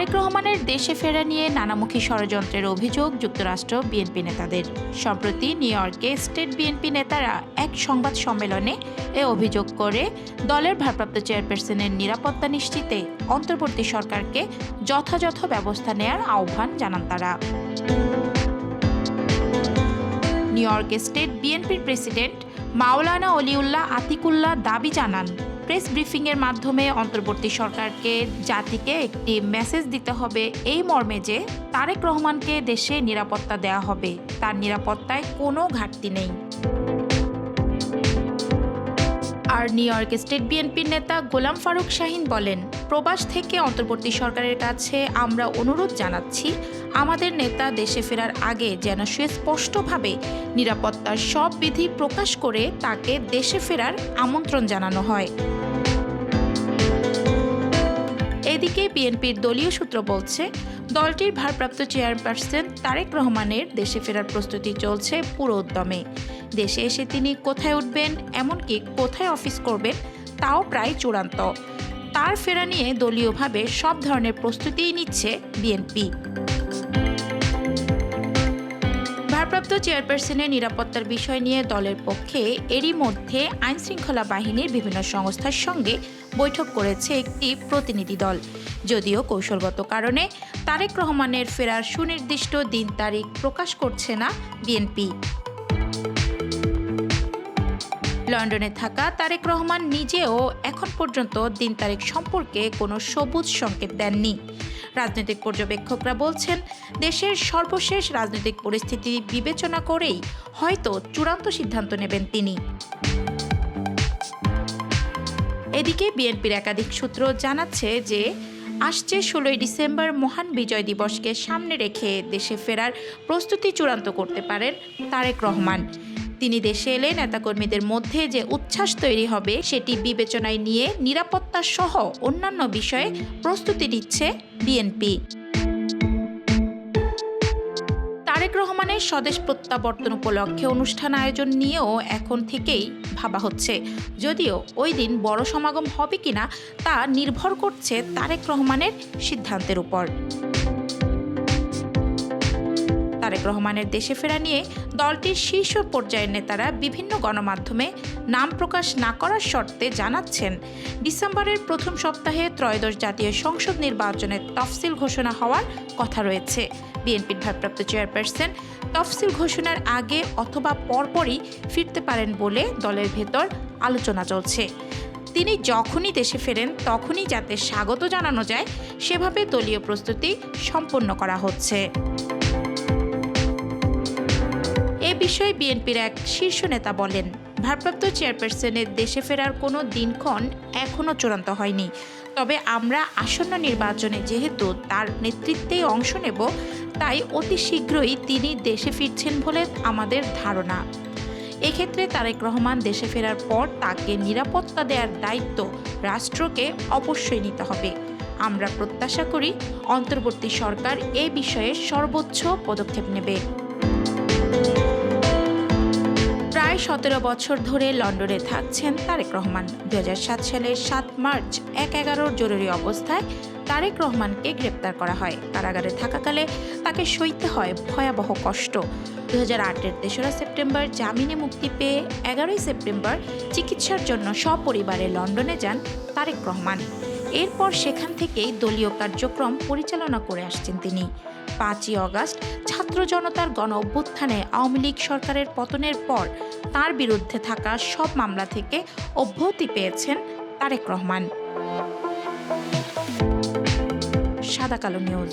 তারেক রহমানের দেশে ফেরা নিয়ে নানামুখী ষড়যন্ত্রের অভিযোগ যুক্তরাষ্ট্র বিএনপি নেতাদের। সম্প্রতি নিউ ইয়র্কে স্টেট বিএনপি নেতারা এক সংবাদ সম্মেলনে এ অভিযোগ করে, দলের ভারপ্রাপ্ত চেয়ারপারসনের নিরাপত্তা নিশ্চিতে অন্তর্বর্তী সরকারকে যথাযথ ব্যবস্থা নেয়ার আহ্বান জানান তারা। নিউ ইয়র্কে স্টেট বিএনপির প্রেসিডেন্ট মাওলানা অলিউল্লাহ আতিকুল্লাহ দাবি জানান প্রেস ব্রিফিংয়ের মাধ্যমে অন্তর্বর্তী সরকারকে, জাতিকে একটি মেসেজ দিতে হবে এই মর্মে যে তারেক রহমানকে দেশে নিরাপত্তা দেওয়া হবে। তার নিরাপত্তায় কোনো ঘাটতি নেই। আর নিউ ইয়র্ক স্টেট বিএনপির নেতা গোলাম ফারুক শাহিন বলেন, প্রবাস থেকে অন্তর্বর্তী সরকারের কাছে আমরা অনুরোধ জানাচ্ছি, আমাদের নেতা দেশে ফেরার আগে যেন সুস্পষ্টভাবে নিরাপত্তার সব বিধি প্রকাশ করে তাকে দেশে ফেরার আমন্ত্রণ জানানো হয়। এদিকে বিএনপির দলীয় সূত্র বলছে, দলটির ভারপ্রাপ্ত চেয়ারপারসন তারেক রহমানের দেশে ফেরার প্রস্তুতি চলছে পুরো উদ্যমে। দেশে এসে তিনি কোথায় উঠবেন, এমনকি কোথায় অফিস করবেন, তাও প্রায় চূড়ান্ত। তার ফেরা নিয়ে দলীয়ভাবে সব ধরনের প্রস্তুতিই নিচ্ছে বিএনপি। ভারপ্রাপ্ত চেয়ারপারসনের নিরাপত্তার বিষয় নিয়ে দলের পক্ষে এরই মধ্যে আইনশৃঙ্খলা বাহিনীর বিভিন্ন সংস্থার সঙ্গে বৈঠক করেছে একটি প্রতিনিধি দল। যদিও কৌশলগত কারণে তারেক রহমানের ফেরার সুনির্দিষ্ট দিন তারিখ প্রকাশ করছে না বিএনপি। লন্ডনে থাকা তারেক রহমান নিজেও এখন পর্যন্ত দিন তারিখ সম্পর্কে কোনো সবুজ সংকেত দেননি। রাজনৈতিক পর্যবেক্ষকরা বলছেন, দেশের সর্বশেষ রাজনৈতিক পরিস্থিতি বিবেচনা করেই হয়তো চূড়ান্ত সিদ্ধান্ত নেবেন তিনি। এদিকে বিএনপির একাধিক সূত্র জানাচ্ছে যে, আসছে ষোলোই ডিসেম্বর মহান বিজয় দিবসকে সামনে রেখে দেশে ফেরার প্রস্তুতি চূড়ান্ত করতে পারেন তারেক রহমান। তিনি দেশে এলে নেতাকর্মীদের মধ্যে যে উচ্ছ্বাস তৈরি হবে সেটি বিবেচনায় নিয়ে নিরাপত্তা সহ অন্যান্য বিষয়ে প্রস্তুতি নিচ্ছে বিএনপি। তারেক রহমানের স্বদেশ প্রত্যাবর্তন উপলক্ষে অনুষ্ঠান আয়োজন নিয়েও এখন থেকেই ভাবা হচ্ছে। যদিও ওই দিন বড় সমাগম হবে কিনা তা নির্ভর করছে তারেক রহমানের সিদ্ধান্তের উপর। তারেক রহমানের দেশে ফেরা নিয়ে দলটির শীর্ষ পর্যায়ের নেতারা বিভিন্ন গণমাধ্যমে নাম প্রকাশ না করার শর্তে জানাচ্ছেন। ডিসেম্বরের প্রথম সপ্তাহে ত্রয়োদশ জাতীয় সংসদ নির্বাচনের তফসিল ঘোষণা হওয়ার কথা রয়েছে। বিএনপির ভারপ্রাপ্ত চেয়ারপারসন তফসিল ঘোষণার আগে অথবা পরপরই ফিরতে পারেন বলে দলের ভেতর আলোচনা চলছে। তিনি যখনই দেশে ফেরেন, তখনই যাতে স্বাগত জানানো যায়, সেভাবে দলীয় প্রস্তুতি সম্পন্ন করা হচ্ছে। বিষয়ে বিএনপির এক শীর্ষ নেতা বলেন, ভারপ্রাপ্ত চেয়ারপারসনের দেশে ফেরার কোনো দিনক্ষণ এখনও চূড়ান্ত হয়নি। তবে আমরা আসন্ন নির্বাচনে যেহেতু তার নেতৃত্বেই অংশ নেব, তাই অতি শীঘ্রই তিনি দেশে ফিরছেন বলে আমাদের ধারণা। এক্ষেত্রে তারেক রহমান দেশে ফেরার পর তাকে নিরাপত্তা দেওয়ার দায়িত্ব রাষ্ট্রকে অবশ্যই নিতে হবে। আমরা প্রত্যাশা করি অন্তর্বর্তী সরকার এ বিষয়ে সর্বোচ্চ পদক্ষেপ নেবে। সতেরো বছর ধরে লন্ডনে থাকছেন তারেক রহমান। দু সাত সালের সাত মার্চ এক এগারোর জরুরি অবস্থায় তারেক রহমানকে গ্রেপ্তার করা হয়। কারাগারে থাকাকালে তাকে সইতে হয় ভয়াবহ কষ্ট। দু হাজার আটের তেসরা সেপ্টেম্বর জামিনে মুক্তি পেয়ে এগারোই সেপ্টেম্বর চিকিৎসার জন্য সপরিবারে লন্ডনে যান তারেক রহমান। এরপর সেখান থেকেই দলীয় কার্যক্রম পরিচালনা করে আসছেন তিনি। পাঁচই অগাস্ট ছাত্র জনতার গণ অভ্যুত্থানে আওয়ামী লীগ সরকারের পতনের পর তার বিরুদ্ধে থাকা সব মামলা থেকে অব্যাহতি পেয়েছেন তারেক রহমান। সাদা কালো নিউজ।